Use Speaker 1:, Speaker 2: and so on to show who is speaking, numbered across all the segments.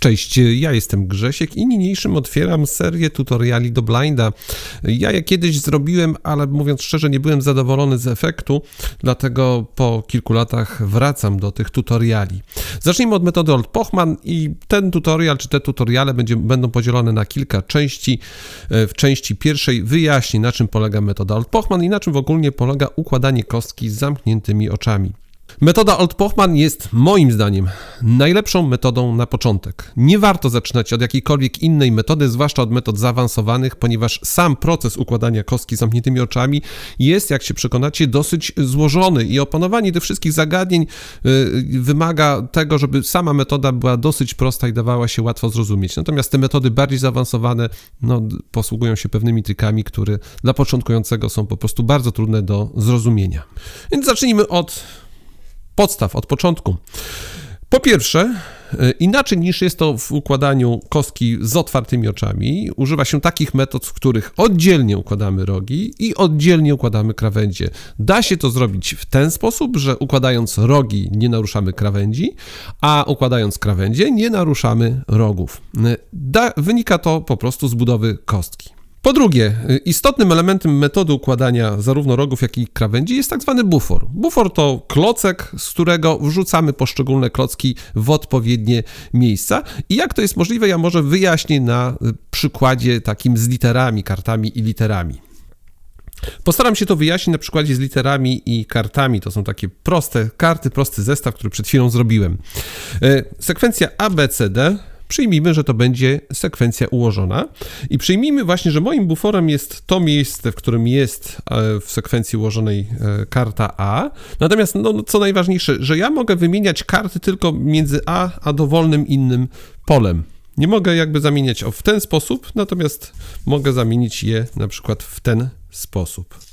Speaker 1: Cześć, ja jestem Grzesiek i niniejszym otwieram serię tutoriali do Blinda. Ja je kiedyś zrobiłem, ale mówiąc szczerze, nie byłem zadowolony z efektu, dlatego po kilku latach wracam do tych tutoriali. Zacznijmy od metody Old Pochman i ten tutorial, czy te tutoriale będzie, będą podzielone na kilka części. W części pierwszej wyjaśnię, na czym polega metoda Old Pochman i na czym w ogóle polega układanie kostki z zamkniętymi oczami. Metoda Old-Pochman jest moim zdaniem najlepszą metodą na początek. Nie warto zaczynać od jakiejkolwiek innej metody, zwłaszcza od metod zaawansowanych, ponieważ sam proces układania kostki zamkniętymi oczami jest, jak się przekonacie, dosyć złożony i opanowanie tych wszystkich zagadnień y, wymaga tego, żeby sama metoda była dosyć prosta i dawała się łatwo zrozumieć. Natomiast te metody bardziej zaawansowane no, posługują się pewnymi trikami, które dla początkującego są po prostu bardzo trudne do zrozumienia. Więc zacznijmy od podstaw od początku. Po pierwsze, e, inaczej niż jest to w układaniu kostki z otwartymi oczami, używa się takich metod, w których oddzielnie układamy rogi i oddzielnie układamy krawędzie. Da się to zrobić w ten sposób, że układając rogi nie naruszamy krawędzi, a układając krawędzie nie naruszamy rogów. E, da, wynika to po prostu z budowy kostki. Po drugie, y, istotnym elementem metody układania zarówno rogów, jak i krawędzi jest tak zwany bufor. Bufor to klocek, z którego wrzucamy poszczególne klocki w odpowiednie miejsca. I jak to jest możliwe, ja może wyjaśnię na y, przykładzie takim z literami, kartami i literami. Postaram się to wyjaśnić na przykładzie z literami i kartami. To są takie proste karty, prosty zestaw, który przed chwilą zrobiłem. Y, sekwencja ABCD przyjmijmy, że to będzie sekwencja ułożona i przyjmijmy właśnie, że moim buforem jest to miejsce, w którym jest e, w sekwencji ułożonej e, karta A. Natomiast, no, no, co najważniejsze, że ja mogę wymieniać karty tylko między A a dowolnym innym polem. Nie mogę jakby zamieniać w ten sposób, natomiast mogę zamienić je na przykład w ten sposób.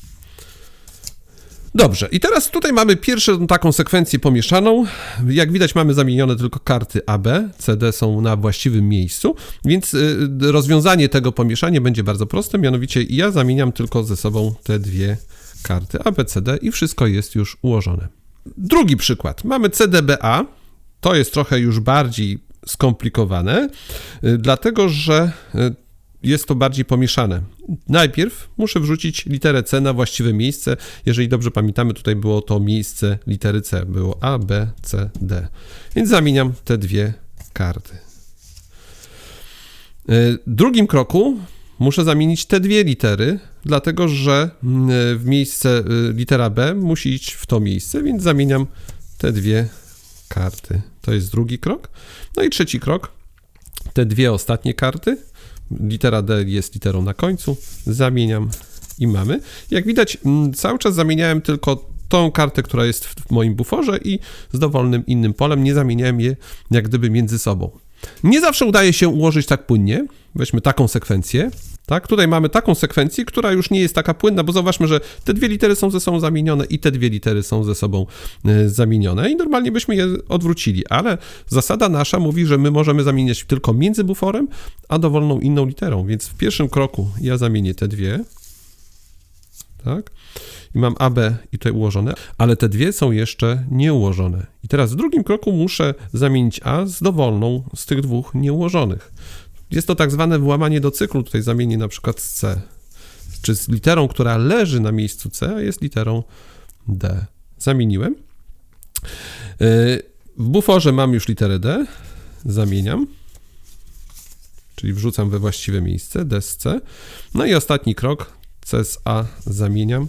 Speaker 1: Dobrze, i teraz tutaj mamy pierwszą taką sekwencję pomieszaną. Jak widać, mamy zamienione tylko karty AB, CD są na właściwym miejscu, więc y, rozwiązanie tego pomieszania będzie bardzo proste. Mianowicie ja zamieniam tylko ze sobą te dwie karty AB, CD i wszystko jest już ułożone. Drugi przykład. Mamy CDBA. To jest trochę już bardziej skomplikowane, y, dlatego że y, jest to bardziej pomieszane. Najpierw muszę wrzucić literę C na właściwe miejsce. Jeżeli dobrze pamiętamy, tutaj było to miejsce litery C. Było A, B, C, D. Więc zamieniam te dwie karty. E, w drugim kroku muszę zamienić te dwie litery, dlatego że mm, w miejsce e, litera B musi iść w to miejsce, więc zamieniam te dwie karty. To jest drugi krok. No i trzeci krok. Te dwie ostatnie karty litera D jest literą na końcu, zamieniam i mamy. Jak widać, mm, cały czas zamieniałem tylko tą kartę, która jest w moim buforze i z dowolnym innym polem, nie zamieniałem je jak gdyby między sobą. Nie zawsze udaje się ułożyć tak płynnie. Weźmy taką sekwencję. Tak, tutaj mamy taką sekwencję, która już nie jest taka płynna, bo zauważmy, że te dwie litery są ze sobą zamienione i te dwie litery są ze sobą e, zamienione i normalnie byśmy je odwrócili, ale zasada nasza mówi, że my możemy zamieniać tylko między buforem, a dowolną inną literą, więc w pierwszym kroku ja zamienię te dwie, tak, i mam AB i tutaj ułożone, ale te dwie są jeszcze nieułożone. I teraz w drugim kroku muszę zamienić A z dowolną z tych dwóch nieułożonych. Jest to tak zwane włamanie do cyklu, tutaj zamienię na przykład z C, czy z literą, która leży na miejscu C, a jest literą D. Zamieniłem. Y, w buforze mam już literę D, zamieniam, czyli wrzucam we właściwe miejsce, D z C. No i ostatni krok, C z A zamieniam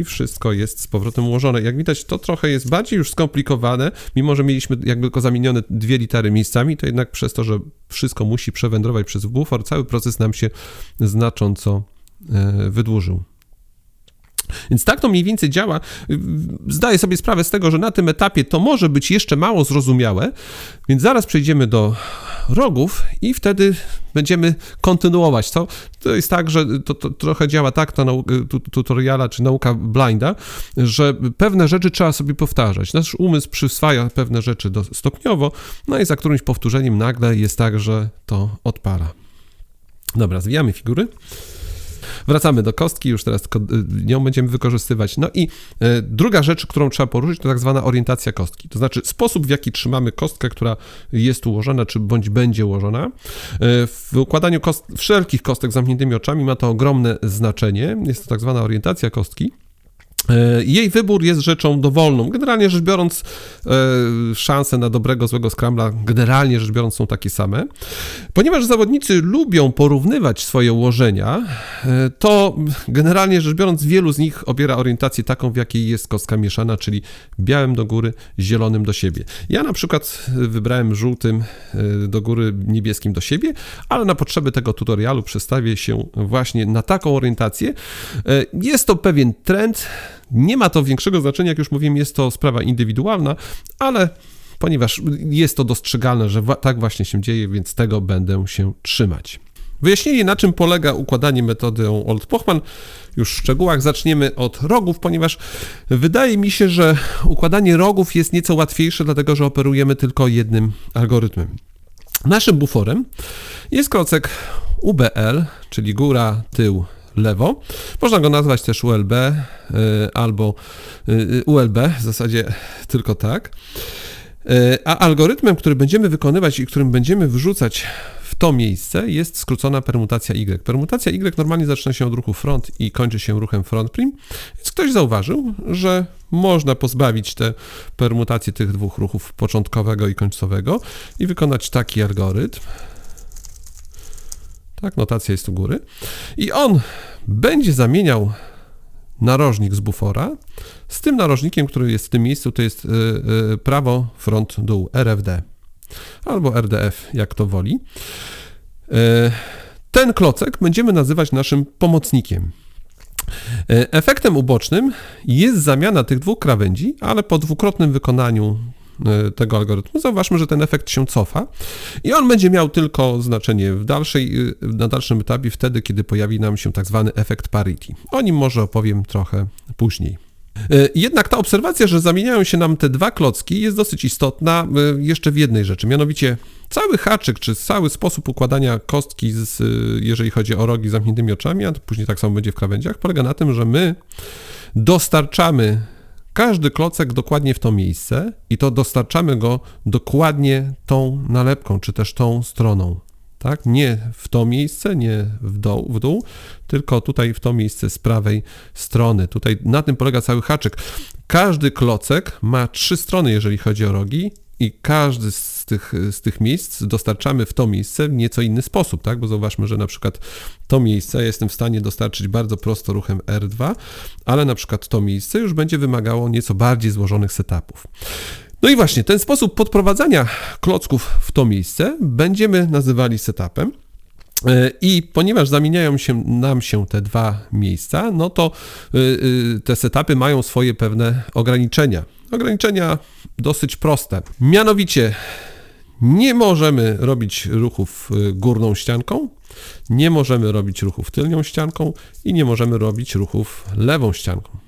Speaker 1: i wszystko jest z powrotem ułożone. Jak widać, to trochę jest bardziej już skomplikowane, mimo że mieliśmy jakby tylko zamienione dwie litery miejscami, to jednak przez to, że wszystko musi przewędrować przez bufor, cały proces nam się znacząco e, wydłużył. Więc tak to mniej więcej działa. Zdaję sobie sprawę z tego, że na tym etapie to może być jeszcze mało zrozumiałe, więc zaraz przejdziemy do rogów i wtedy będziemy kontynuować to. To jest tak, że to, to trochę działa tak ta tutoriala czy nauka blinda, że pewne rzeczy trzeba sobie powtarzać. Nasz umysł przyswaja pewne rzeczy do, stopniowo, no i za którymś powtórzeniem nagle jest tak, że to odpala. Dobra, zwijamy figury. Wracamy do kostki, już teraz tylko y, ją będziemy wykorzystywać. No i y, druga rzecz, którą trzeba poruszyć, to tak zwana orientacja kostki. To znaczy sposób, w jaki trzymamy kostkę, która jest ułożona, czy bądź będzie ułożona. Y, w układaniu kost wszelkich kostek zamkniętymi oczami ma to ogromne znaczenie. Jest to tak zwana orientacja kostki. E, jej wybór jest rzeczą dowolną. Generalnie rzecz biorąc, e, szanse na dobrego, złego scrambla generalnie rzecz biorąc są takie same. Ponieważ zawodnicy lubią porównywać swoje ułożenia, e, to generalnie rzecz biorąc wielu z nich obiera orientację taką, w jakiej jest kostka mieszana, czyli białym do góry, zielonym do siebie. Ja na przykład wybrałem żółtym do góry, niebieskim do siebie, ale na potrzeby tego tutorialu przestawię się właśnie na taką orientację. Jest to pewien trend, nie ma to większego znaczenia, jak już mówiłem, jest to sprawa indywidualna, ale ponieważ jest to dostrzegalne, że tak właśnie się dzieje, więc tego będę się trzymać. Wyjaśnienie, na czym polega układanie metodą Old-Pochman, już w szczegółach zaczniemy od rogów, ponieważ wydaje mi się, że układanie rogów jest nieco łatwiejsze, dlatego że operujemy tylko jednym algorytmem. Naszym buforem jest klocek UBL, czyli góra, tył, lewo. Można go nazwać też ULB y, albo y, ULB, w zasadzie tylko tak. Y, a algorytmem, który będziemy wykonywać i którym będziemy wrzucać w to miejsce jest skrócona permutacja Y. Permutacja Y normalnie zaczyna się od ruchu front i kończy się ruchem front prim, więc ktoś zauważył, że można pozbawić te permutacje tych dwóch ruchów początkowego i końcowego i wykonać taki algorytm. Tak, notacja jest u góry. I on będzie zamieniał narożnik z bufora z tym narożnikiem, który jest w tym miejscu, to jest y, y, prawo, front, dół, RFD albo RDF, jak to woli. Y, ten klocek będziemy nazywać naszym pomocnikiem. Efektem ubocznym jest zamiana tych dwóch krawędzi, ale po dwukrotnym wykonaniu tego algorytmu, zauważmy, że ten efekt się cofa i on będzie miał tylko znaczenie w dalszej, e, na dalszym etapie wtedy, kiedy pojawi nam się tak zwany efekt parity. O nim może opowiem trochę później. E, jednak ta obserwacja, że zamieniają się nam te dwa klocki jest dosyć istotna jeszcze w jednej rzeczy, mianowicie cały haczyk, czy cały sposób układania kostki, z, jeżeli chodzi o rogi z zamkniętymi oczami, a później tak samo będzie w krawędziach, polega na tym, że my dostarczamy każdy klocek dokładnie w to miejsce i to dostarczamy go dokładnie tą nalepką, czy też tą stroną. Tak? Nie w to miejsce, nie w dół, w dół, tylko tutaj w to miejsce z prawej strony. Tutaj na tym polega cały haczyk. Każdy klocek ma trzy strony, jeżeli chodzi o rogi, i każdy z tych, z tych miejsc dostarczamy w to miejsce w nieco inny sposób, tak? Bo zauważmy, że na przykład to miejsce jestem w stanie dostarczyć bardzo prosto ruchem R2, ale na przykład to miejsce już będzie wymagało nieco bardziej złożonych setupów. No i właśnie ten sposób podprowadzania klocków w to miejsce będziemy nazywali setupem. E, I ponieważ zamieniają się nam się te dwa miejsca, no to e, e, te setupy mają swoje pewne ograniczenia. Ograniczenia dosyć proste. Mianowicie nie możemy robić ruchów górną ścianką, nie możemy robić ruchów tylnią ścianką i nie możemy robić ruchów lewą ścianką.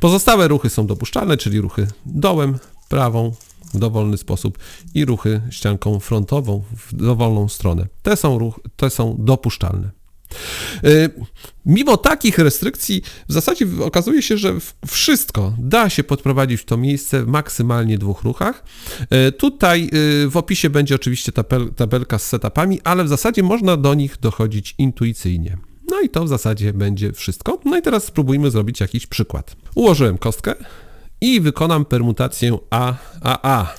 Speaker 1: Pozostałe ruchy są dopuszczalne, czyli ruchy dołem, prawą, w dowolny sposób i ruchy ścianką frontową w dowolną stronę. Te są, ruch, te są dopuszczalne. Y, mimo takich restrykcji, w zasadzie okazuje się, że wszystko da się podprowadzić w to miejsce w maksymalnie dwóch ruchach. Y, tutaj y, w opisie będzie oczywiście tabelka z setupami, ale w zasadzie można do nich dochodzić intuicyjnie. No i to w zasadzie będzie wszystko. No i teraz spróbujmy zrobić jakiś przykład. Ułożyłem kostkę, i wykonam permutację AAA.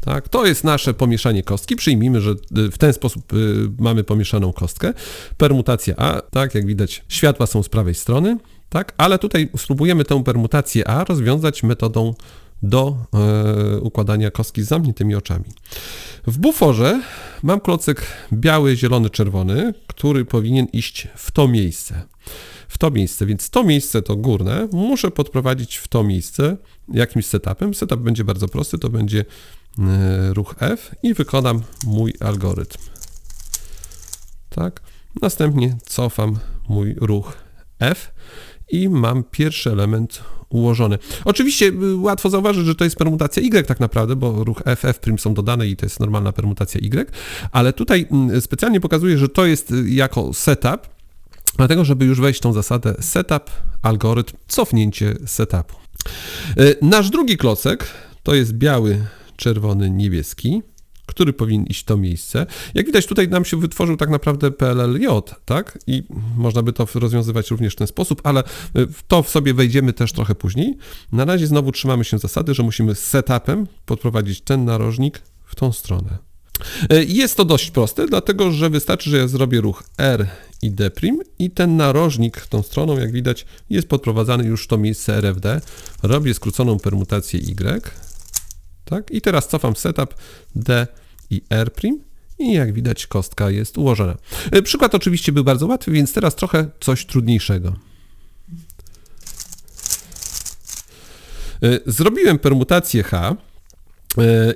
Speaker 1: Tak, to jest nasze pomieszanie kostki. Przyjmijmy, że y, w ten sposób y, mamy pomieszaną kostkę. Permutacja A, tak, jak widać, światła są z prawej strony, tak, ale tutaj spróbujemy tę permutację A rozwiązać metodą do e, układania kostki z zamkniętymi oczami. W buforze mam klocek biały, zielony, czerwony, który powinien iść w to miejsce w to miejsce, więc to miejsce to górne muszę podprowadzić w to miejsce jakimś setupem. Setup będzie bardzo prosty, to będzie e, ruch F i wykonam mój algorytm. Tak. Następnie cofam mój ruch F i mam pierwszy element ułożony. Oczywiście y, łatwo zauważyć, że to jest permutacja Y tak naprawdę, bo ruch F, F' są dodane i to jest normalna permutacja Y, ale tutaj mm, specjalnie pokazuję, że to jest y, jako setup, dlatego żeby już wejść w tą zasadę setup, algorytm, cofnięcie setupu. Y, Nasz drugi klocek to jest biały, czerwony, niebieski który powinien iść w to miejsce. Jak widać, tutaj nam się wytworzył tak naprawdę PLLJ, tak? I można by to rozwiązywać również w ten sposób, ale w to w sobie wejdziemy też trochę później. Na razie znowu trzymamy się zasady, że musimy z setupem podprowadzić ten narożnik w tą stronę. Jest to dość proste, dlatego że wystarczy, że ja zrobię ruch R i D' i ten narożnik tą stroną, jak widać, jest podprowadzany już w to miejsce RFD. Robię skróconą permutację Y, tak? I teraz cofam setup D i R' i jak widać kostka jest ułożona. E, Przykład oczywiście był bardzo łatwy, więc teraz trochę coś trudniejszego. E, Zrobiłem permutację H e,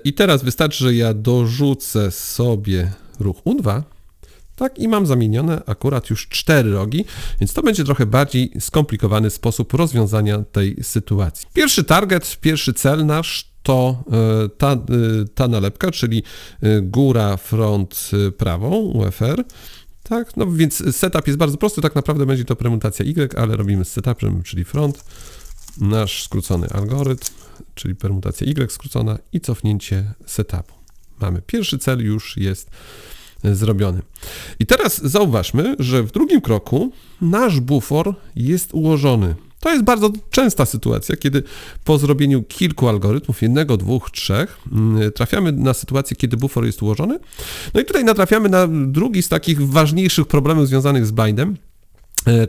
Speaker 1: i teraz wystarczy, że ja dorzucę sobie ruch U2, tak, i mam zamienione akurat już cztery rogi, więc to będzie trochę bardziej skomplikowany sposób rozwiązania tej sytuacji. Pierwszy target, pierwszy cel nasz to e, ta, e, ta nalepka, czyli e, góra, front prawą, UFR. Tak, no więc setup jest bardzo prosty, tak naprawdę będzie to permutacja Y, ale robimy z setupem, czyli front, nasz skrócony algorytm, czyli permutacja Y skrócona i cofnięcie setupu. Mamy pierwszy cel, już jest zrobiony. I teraz zauważmy, że w drugim kroku nasz bufor jest ułożony. To jest bardzo częsta sytuacja, kiedy po zrobieniu kilku algorytmów, jednego, dwóch, trzech, mm, trafiamy na sytuację, kiedy bufor jest ułożony. No i tutaj natrafiamy na drugi z takich ważniejszych problemów związanych z bindem, e,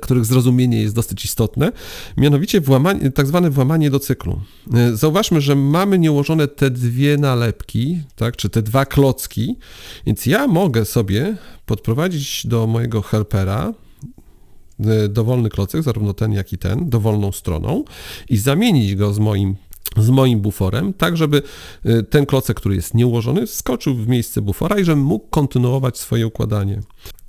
Speaker 1: których zrozumienie jest dosyć istotne, mianowicie włamanie, tak zwane włamanie do cyklu. E, Zauważmy, że mamy nieułożone te dwie nalepki, tak, czy te dwa klocki, więc ja mogę sobie podprowadzić do mojego helpera e, dowolny klocek, zarówno ten, jak i ten, dowolną stroną i zamienić go z moim z moim buforem, tak żeby e, ten klocek, który jest nieułożony, skoczył w miejsce bufora i żebym mógł kontynuować swoje układanie.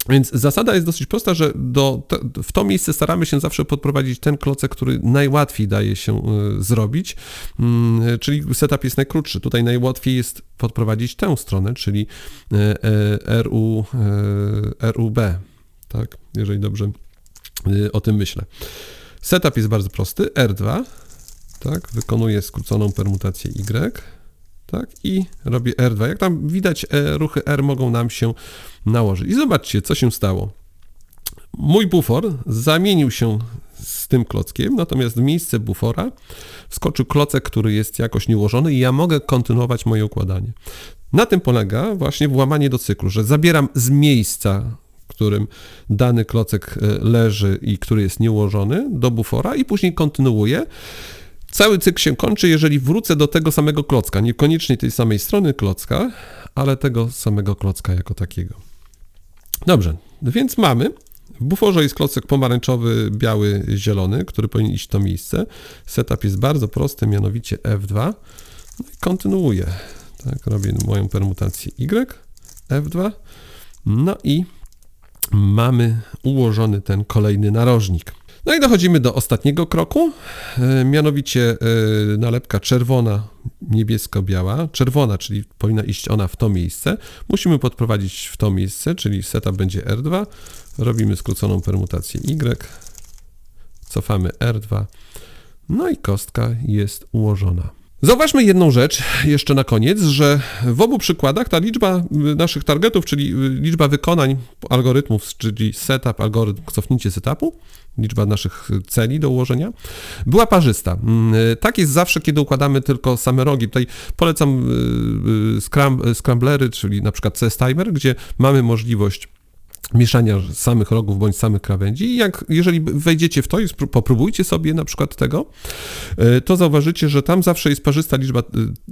Speaker 1: Więc zasada jest dosyć prosta, że do, w to miejsce staramy się zawsze podprowadzić ten klocek, który najłatwiej daje się y, zrobić, y, czyli setup jest najkrótszy. Tutaj najłatwiej jest podprowadzić tę stronę, czyli y, y, RU, RUB, tak, jeżeli dobrze o tym myślę. Setup jest bardzo prosty, R2, tak, wykonuję skróconą permutację Y, tak, i robię R2. Jak tam widać, e, ruchy R mogą nam się nałożyć. I zobaczcie, co się stało. Mój bufor zamienił się z tym klockiem, natomiast w miejsce bufora wskoczył klocek, który jest jakoś nieułożony i ja mogę kontynuować moje układanie. Na tym polega właśnie włamanie do cyklu, że zabieram z miejsca, w którym dany klocek e, leży i który jest nieułożony, do bufora i później kontynuuję. Cały cykl się kończy, jeżeli wrócę do tego samego klocka, niekoniecznie tej samej strony klocka, ale tego samego klocka jako takiego. Dobrze, więc mamy. W buforze jest klocek pomarańczowy, biały, zielony, który powinien iść w to miejsce. Setup jest bardzo prosty, mianowicie F2. No i kontynuuję. Tak, robię moją permutację Y, F2. No i mamy ułożony ten kolejny narożnik. No i dochodzimy do ostatniego kroku, e, mianowicie e, nalepka czerwona, niebiesko-biała. Czerwona, czyli powinna iść ona w to miejsce. Musimy podprowadzić w to miejsce, czyli setup będzie R2. Robimy skróconą permutację Y. Cofamy R2. No i kostka jest ułożona. Zauważmy jedną rzecz jeszcze na koniec, że w obu przykładach ta liczba y, naszych targetów, czyli y, liczba wykonań algorytmów, czyli setup, algorytm, cofnięcie setupu, liczba naszych celi do ułożenia, była parzysta. Mm, y, Tak jest zawsze, kiedy układamy tylko same rogi. Tutaj polecam scram- scramblery, czyli na przykład CS-timer, gdzie mamy możliwość mieszania samych rogów bądź samych krawędzi. I jak, jeżeli wejdziecie w to i popróbujcie sobie na przykład tego, y, to zauważycie, że tam zawsze jest parzysta liczba y,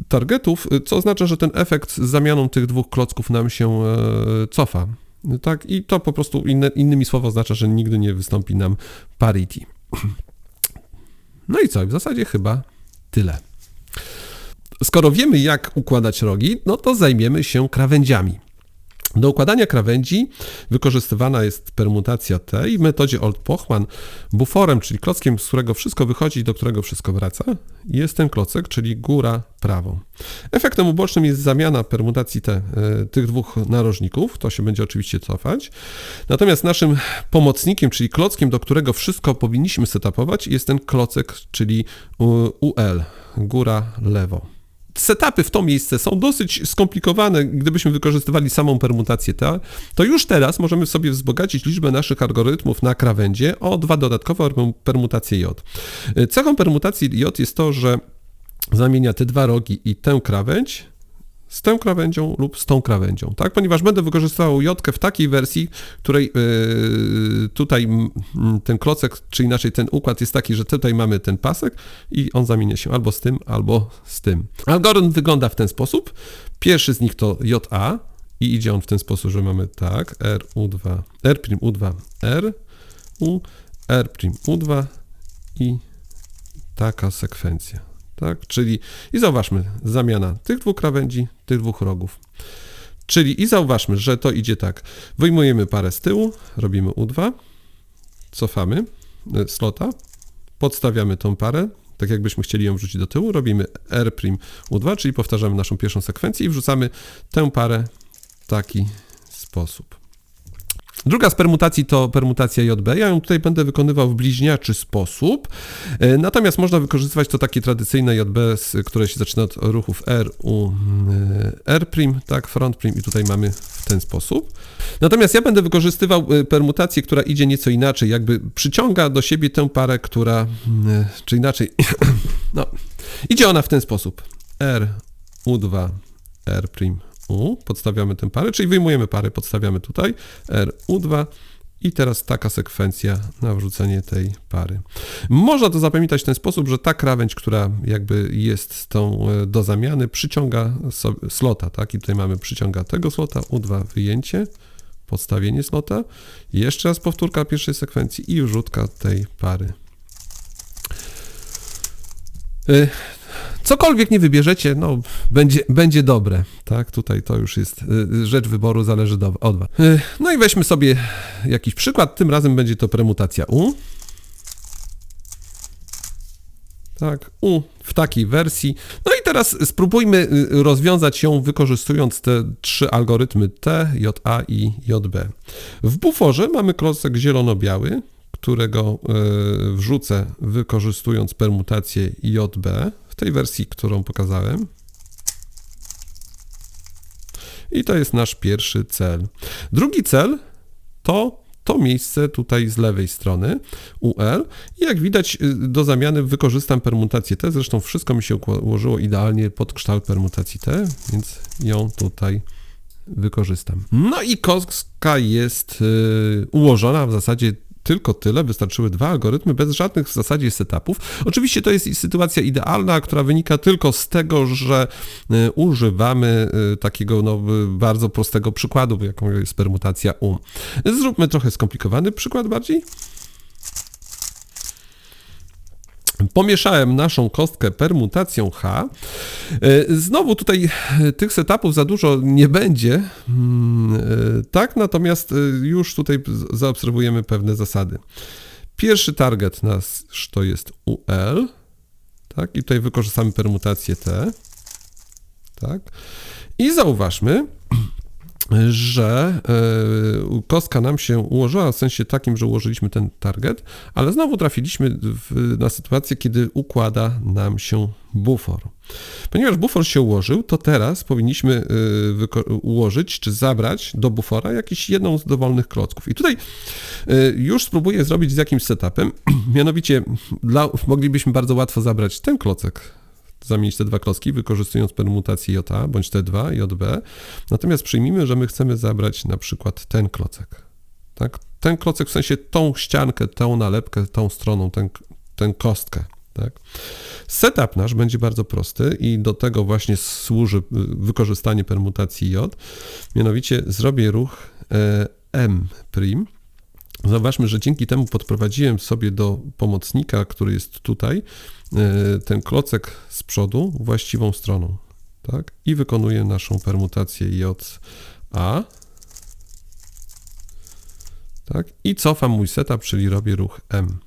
Speaker 1: targetów, y, co oznacza, że ten efekt z zamianą tych dwóch klocków nam się e, cofa. Tak, i to po prostu inne, innymi słowy oznacza, że nigdy nie wystąpi nam parity. No i co? W zasadzie chyba tyle. Skoro wiemy, jak układać rogi, no to zajmiemy się krawędziami. Do układania krawędzi wykorzystywana jest permutacja T i w metodzie Old-Pochman buforem, czyli klockiem, z którego wszystko wychodzi i do którego wszystko wraca, jest ten klocek, czyli góra prawą. Efektem ubocznym jest zamiana permutacji T, e, tych dwóch narożników, to się będzie oczywiście cofać. Natomiast naszym pomocnikiem, czyli klockiem, do którego wszystko powinniśmy setupować, jest ten klocek, czyli UL, góra lewo setupy w to miejsce są dosyć skomplikowane. Gdybyśmy wykorzystywali samą permutację T, to już teraz możemy sobie wzbogacić liczbę naszych algorytmów na krawędzie o dwa dodatkowe permutacje J. Cechą permutacji J jest to, że zamienia te dwa rogi i tę krawędź z tą krawędzią lub z tą krawędzią, tak? Ponieważ będę wykorzystywał jotkę w takiej wersji, której yy, tutaj ten klocek, czy inaczej ten układ jest taki, że tutaj mamy ten pasek i on zamienia się albo z tym, albo z tym. Algorytm wygląda w ten sposób. Pierwszy z nich to JA i idzie on w ten sposób, że mamy tak, RU2, R''U2, R, U, R''U2 i taka sekwencja tak? Czyli i zauważmy, zamiana tych dwóch krawędzi, tych dwóch rogów. Czyli i zauważmy, że to idzie tak. Wyjmujemy parę z tyłu, robimy U2, cofamy e, slota, podstawiamy tą parę, tak jakbyśmy chcieli ją wrzucić do tyłu, robimy R' U2, czyli powtarzamy naszą pierwszą sekwencję i wrzucamy tę parę w taki sposób. Druga z permutacji to permutacja JB. Ja ją tutaj będę wykonywał w bliźniaczy sposób. E, natomiast można wykorzystywać to takie tradycyjne JB, które się zaczyna od ruchów R, U, e, R', tak, front prim i tutaj mamy w ten sposób. Natomiast ja będę wykorzystywał e, permutację, która idzie nieco inaczej, jakby przyciąga do siebie tę parę, która, czy inaczej, no, idzie ona w ten sposób. R, U2, R', u, podstawiamy tę parę, czyli wyjmujemy parę, podstawiamy tutaj, R, U2 i teraz taka sekwencja na wrzucenie tej pary. Można to zapamiętać w ten sposób, że ta krawędź, która jakby jest tą e, do zamiany, przyciąga slota, tak? I tutaj mamy przyciąga tego slota, U2 wyjęcie, podstawienie slota, jeszcze raz powtórka pierwszej sekwencji i wrzutka tej pary. Cokolwiek nie wybierzecie, no, będzie, będzie dobre, tak? Tutaj to już jest y, rzecz wyboru, zależy do, od was. Y, no i weźmy sobie jakiś przykład, tym razem będzie to permutacja U. Tak, U w takiej wersji. No i teraz spróbujmy y, rozwiązać ją wykorzystując te trzy algorytmy T, JA i JB. W buforze mamy klocek zielono-biały, którego wrzucę wykorzystując permutację JB w tej wersji, którą pokazałem. I to jest nasz pierwszy cel. Drugi cel to to miejsce tutaj z lewej strony UL i jak widać y, do zamiany wykorzystam permutację T, zresztą wszystko mi się ułożyło idealnie pod kształt permutacji T, więc ją tutaj wykorzystam. No i kostka jest y, ułożona w zasadzie tylko tyle, wystarczyły dwa algorytmy bez żadnych w zasadzie setupów. Oczywiście to jest sytuacja idealna, która wynika tylko z tego, że y, używamy y, takiego no, bardzo prostego przykładu, jaką jest permutacja U. Zróbmy trochę skomplikowany przykład bardziej. Pomieszałem naszą kostkę permutacją H. E, znowu tutaj e, tych setupów za dużo nie będzie, mm, e, tak, natomiast już tutaj zaobserwujemy pewne zasady. Pierwszy target nasz to jest UL, tak, i tutaj wykorzystamy permutację T, tak, i zauważmy, że e, kostka nam się ułożyła w sensie takim, że ułożyliśmy ten target, ale znowu trafiliśmy w, na sytuację, kiedy układa nam się bufor. Ponieważ bufor się ułożył, to teraz powinniśmy e, ułożyć czy zabrać do bufora jakąś jedną z dowolnych klocków. I tutaj e, już spróbuję zrobić z jakimś setupem, mianowicie dla, moglibyśmy bardzo łatwo zabrać ten klocek zamienić te dwa klocki, wykorzystując permutację JA bądź T2, JB. Natomiast przyjmijmy, że my chcemy zabrać na przykład ten klocek. Tak? Ten klocek w sensie tą ściankę, tą nalepkę, tą stroną, ten, ten kostkę. Tak? Setup nasz będzie bardzo prosty i do tego właśnie służy wykorzystanie permutacji J. Mianowicie zrobię ruch e, M'. Zauważmy, że dzięki temu podprowadziłem sobie do pomocnika, który jest tutaj, e, ten klocek z przodu właściwą stroną. Tak? I wykonuję naszą permutację JA. Tak? I cofam mój setup, czyli robię ruch M.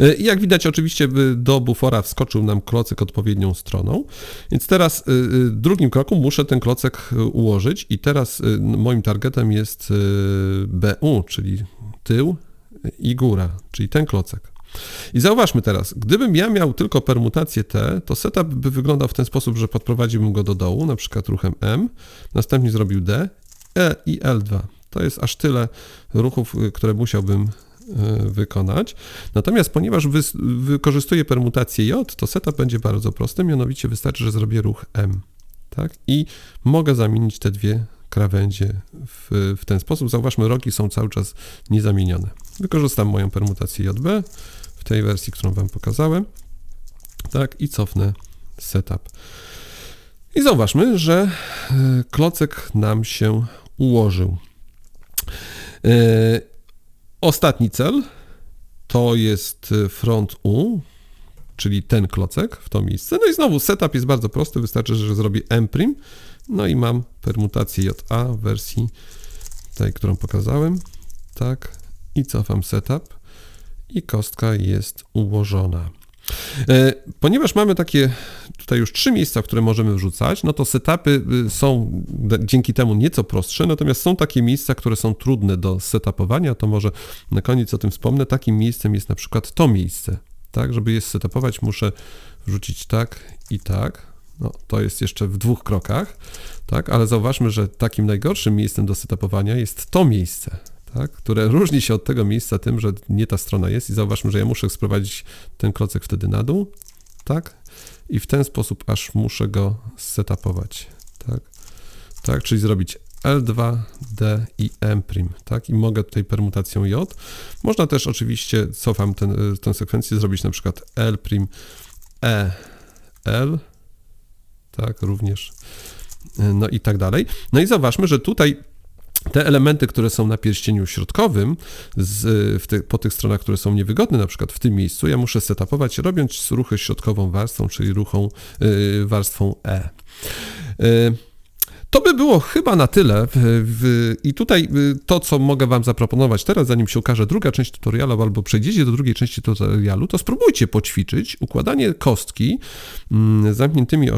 Speaker 1: E, I jak widać, oczywiście do bufora wskoczył nam klocek odpowiednią stroną. Więc teraz w drugim kroku muszę ten klocek ułożyć i teraz moim targetem jest BU, czyli tył i góra, czyli ten klocek. I zauważmy teraz, gdybym ja miał tylko permutację T, to setup by wyglądał w ten sposób, że podprowadziłbym go do dołu, na przykład ruchem M, następnie zrobił D, E i L2. To jest aż tyle ruchów, które musiałbym E, wykonać. Natomiast ponieważ wy, wykorzystuję permutację J, to setup będzie bardzo prosty, mianowicie wystarczy, że zrobię ruch M. Tak? I mogę zamienić te dwie krawędzie w, w ten sposób. Zauważmy, rogi są cały czas niezamienione. Wykorzystam moją permutację JB w tej wersji, którą Wam pokazałem. Tak, i cofnę setup. I zauważmy, że e, klocek nam się ułożył. E, Ostatni cel to jest front U, czyli ten klocek w to miejsce. No i znowu setup jest bardzo prosty, wystarczy, że zrobię M', no i mam permutację JA w wersji tej, którą pokazałem, tak, i cofam setup i kostka jest ułożona. E, ponieważ mamy takie tutaj już trzy miejsca, które możemy wrzucać, no to setupy y, są dzięki temu nieco prostsze, natomiast są takie miejsca, które są trudne do setupowania, to może na koniec o tym wspomnę. Takim miejscem jest na przykład to miejsce. Tak, żeby je setupować, muszę wrzucić tak i tak. No, to jest jeszcze w dwóch krokach, tak, ale zauważmy, że takim najgorszym miejscem do setupowania jest to miejsce tak, które różni się od tego miejsca tym, że nie ta strona jest. I zauważmy, że ja muszę sprowadzić ten klocek wtedy na dół, tak, i w ten sposób aż muszę go setupować, tak, tak, czyli zrobić L2, D i M', tak, i mogę tutaj permutacją J. Można też oczywiście, cofam ten, tę sekwencję, zrobić na przykład L', E, L, tak, również, no i tak dalej. No i zauważmy, że tutaj te elementy, które są na pierścieniu środkowym, z, te, po tych stronach, które są niewygodne, na przykład w tym miejscu, ja muszę setupować, robiąc ruchy środkową warstwą, czyli ruchą, yy, warstwą E. Yy, to by było chyba na tyle. I tutaj y, to, co mogę Wam zaproponować teraz, zanim się ukaże druga część tutorialu, albo przejdziecie do drugiej części tutorialu, to spróbujcie poćwiczyć układanie kostki mm, zamkniętymi,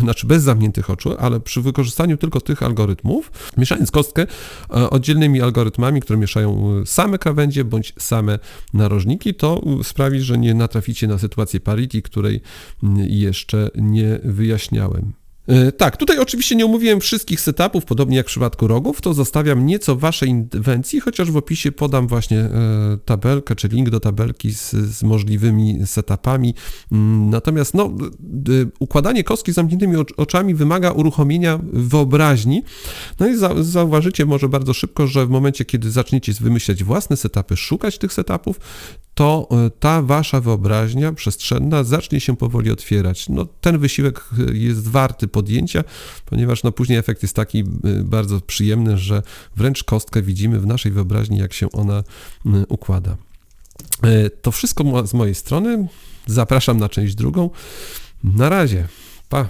Speaker 1: znaczy bez zamkniętych oczu, ale przy wykorzystaniu tylko tych algorytmów, mieszając kostkę e, oddzielnymi algorytmami, które mieszają y, same krawędzie bądź same narożniki, to y, sprawi, że nie natraficie na sytuację parity, której mm, jeszcze nie wyjaśniałem. E, tak, tutaj oczywiście nie omówiłem wszystkich setupów, podobnie jak w przypadku rogów, to zostawiam nieco waszej inwencji, chociaż w opisie podam właśnie e, tabelkę, czy link do tabelki z, z możliwymi setupami. Mm, natomiast no, układanie kostki z zamkniętymi oczami wymaga uruchomienia wyobraźni. No i zauważycie może bardzo szybko, że w momencie, kiedy zaczniecie wymyślać własne setupy, szukać tych setupów, to e, ta wasza wyobraźnia przestrzenna zacznie się powoli otwierać. No, ten wysiłek e, jest warty podjęcia, ponieważ no, później efekt jest taki e, bardzo przyjemny, że wręcz kostkę widzimy w naszej wyobraźni, jak się ona układa. To wszystko z mojej strony. Zapraszam na część drugą. Na razie. Pa.